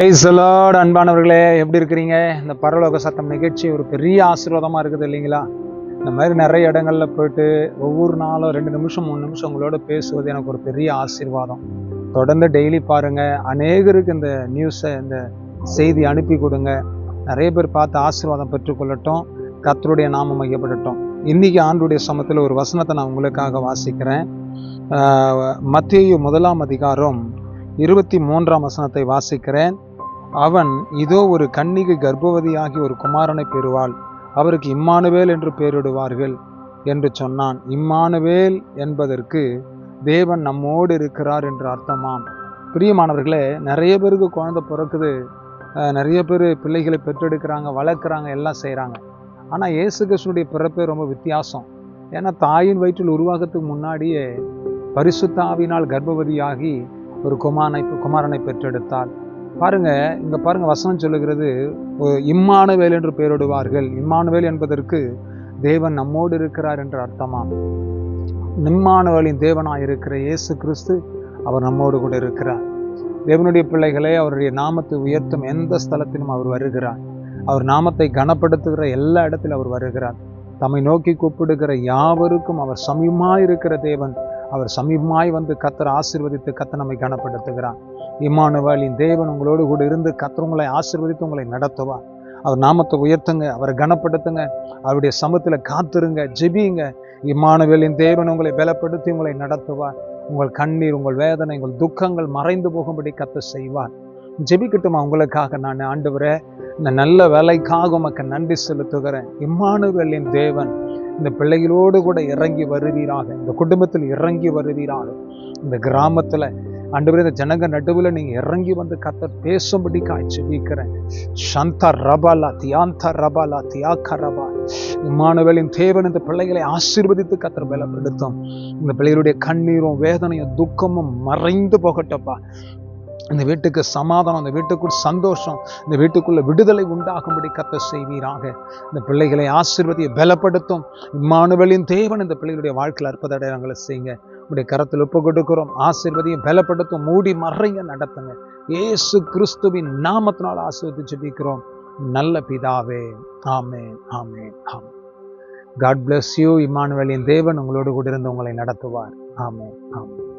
பிரைசலோடு அன்பானவர்களே. எப்படி இருக்கிறீங்க? இந்த பரலோக சத்தம் நிகழ்ச்சி ஒரு பெரிய ஆசீர்வாதமாக இருக்குது இல்லைங்களா? இந்த மாதிரி நிறைய இடங்களில் போயிட்டு ஒவ்வொரு நாளும் ரெண்டு நிமிஷம் மூணு நிமிஷம் உங்களோட பேசுவது எனக்கு ஒரு பெரிய ஆசீர்வாதம். தொடர்ந்து டெய்லி பாருங்கள் அநேகருக்கு இந்த நியூஸை இந்த செய்தி அனுப்பி கொடுங்க. நிறைய பேர் பார்த்து ஆசீர்வாதம் பெற்றுக்கொள்ளட்டும். கர்த்தருடைய நாமம் மையப்படட்டும். இன்றைக்கி ஆண்டுடைய சமத்தில் ஒரு வசனத்தை நான் உங்களுக்காக வாசிக்கிறேன். மத்திய முதலாம் அதிகாரம் இருபத்தி மூன்றாம் வசனத்தை வாசிக்கிறேன். அவன் இதோ ஒரு கன்னிகை கர்ப்பவதியாகி ஒரு குமாரனை பெறுவாள். அவருக்கு இம்மானுவேல் என்று பெயரிடுவார்கள் என்று சொன்னான். இம்மானுவேல் என்பதற்கு தேவன் நம்மோடு இருக்கிறார் என்று அர்த்தமாம். பிரியமானவர்களே நிறைய பேருக்கு குழந்தை பிறக்குது. நிறைய பேர் பிள்ளைகளை பெற்றெடுக்கிறாங்க வளர்க்குறாங்க எல்லாம் செய்கிறாங்க ஆனால் இயேசு கிருஷ்ணனுடைய பிறப்பே ரொம்ப வித்தியாசம். ஏன்னா தாயின் வயிற்றில் உருவாகத்துக்கு முன்னாடியே பரிசுத்தாவினால் கர்ப்பவதியாகி ஒரு குமாரனை குமாரனை பெற்றெடுத்தாள். பாருங்க இங்க பாருங்க வசனம் சொல்லுகிறது இம்மானுவேல் என்று பெயரிடுவார்கள். இம்மானுவேல் என்பதற்கு தேவன் நம்மோடு இருக்கிறார் என்று அர்த்தமா? நிம்மானுவேலின் தேவனாய் இருக்கிற இயேசு கிறிஸ்து அவர் நம்மோடு கூட இருக்கிறார். தேவனுடைய பிள்ளைகளை அவருடைய நாமத்தை உயர்த்தும் எந்த ஸ்தலத்திலும் அவர் வருகிறார். அவர் நாமத்தை கனப்படுத்துகிற எல்லா இடத்திலும் அவர் வருகிறார். தம்மை நோக்கி கூப்பிடுகிற யாவருக்கும் அவர் சமீபமாய் இருக்கிற தேவன் அவர் சமீபமாய் வந்து கத்தர் ஆசிர்வதித்து கத்த நம்மை கனப்படுத்துகிறார். இம்மானுவேலின் தேவன் உங்களோடு கூட இருந்து கத்தர் உங்களை ஆசிர்வதித்து உங்களை நடத்துவா. அவர் நாமத்தை உயர்த்துங்க அவரை கனப்படுத்துங்க அவருடைய சமத்துல காத்துருங்க ஜெபியுங்க இம்மானுவேலின் தேவன் உங்களை பலப்படுத்தி உங்களை நடத்துவார் உங்கள் கண்ணீர் உங்கள் வேதனை உங்கள் துக்கங்கள் மறைந்து போகும்படி கத்த செய்வார். ஜெபிக்கட்டுமா உங்களுக்காக நான் ஆண்டவரே இந்த நல்ல வேலைக்காக உமக்கு நன்றி செலுத்துகிறேன். இம்மானுவேலின் தேவன் இந்த பிள்ளைகளோடு கூட இறங்கி வருவீராக. இந்த குடும்பத்தில் இறங்கி வருவீராக. இந்த கிராமத்துல ஆண்டவரே இந்த ஜனங்க நடுவில் நீங்க இறங்கி வந்து கத்தர் பேசும்படி காய்ச்சி வீக்கிறேன். சந்த ரபாலா தியாந்த ரபாலா தியாக்க ரபா. இம்மானுவேலின் தேவன் இந்த பிள்ளைகளை ஆசீர்வதித்து கத்தர் பலப்படுத்தும். இந்த பிள்ளைகளுடைய கண்ணீரும் வேதனையும் துக்கமும் மறைந்து போகட்டப்பா. இந்த வீட்டுக்கு சமாதானம் இந்த வீட்டுக்குள் சந்தோஷம் இந்த வீட்டுக்குள்ள விடுதலை உண்டாகும்படி கத்த செய்வீராக. இந்த பிள்ளைகளை ஆசீர்வதியை பலப்படுத்தும். இம்மானுவலின் தேவன் இந்த பிள்ளைகளுடைய வாழ்க்கையில் அற்புத அடையாளங்களை செய்யுங்க. உடைய கரத்தில் ஒப்பு கொடுக்கிறோம். ஆசீர்வதியும் பலப்படுத்தும். மூடி மறைங்க நடத்துங்க. ஏசு கிறிஸ்துவின் நாமத்தினால் ஆசிர்வதி ஜெபிக்கிறோம். நல்ல பிதாவே ஆமே ஆமேன் ஆமேன். காட் பிளஸ் யூ இம்மானுவலின் தேவன் உங்களோடு கூட இருந்து உங்களை நடத்துவார். ஆமே ஆமே